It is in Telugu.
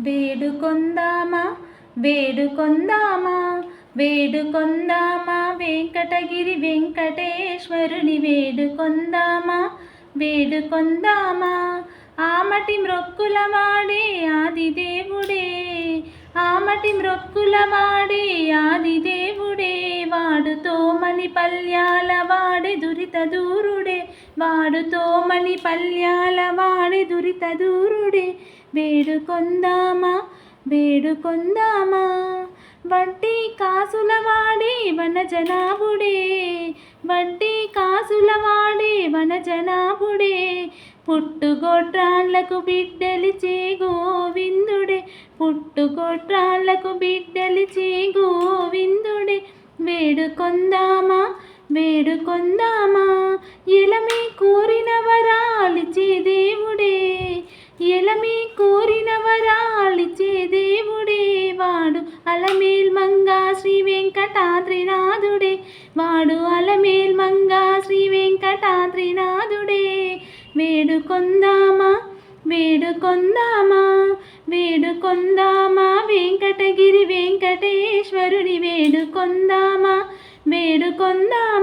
వేడుకొందామా? వేడుకొందామా? వేడుకొందామా? వెంకటగిరి వెంకటేశ్వరుని వేడుకొందామా? వేడుకొందామా? ఆమటి మ్రొక్కుల వాడే ఆది దేవుడే ఆమటి మ్రొక్కుల వాడే ఆది దేవుడే వాడుతో మణి పల్యాల వాడే దురిత దూరుడే. వాడుతో మణి పల్యాల వాడే దూరుడే వేడుకొందామా? వేడుకొందామా? వడ్డీ కాసుల వాడే వనజనాభుడే. వడ్డీ కాసుల వాడే వనజనాభుడే. పుట్టుగొట్రాళ్ళకు బిడ్డలిచే గోవిందుడే పుట్టుగొట్రాళ్ళకు బిడ్డలిచే గోవిందుడే వేడుకొందామా? వేడుకొందామా? ఎలమే కోరిన వరాలిచే దేవుడే. వాడు అలమేల్ మంగా శ్రీ వెంకటాద్రినాథుడే. వాడు అలమేల్ మంగా శ్రీ వెంకటాద్రినాథుడే. వేడుకొందామా? వేడుకొందామా? వేడుకొందామా? వెంకటగిరి వెంకటేశ్వరుని వేడుకొందామా? వేడుకొందామా?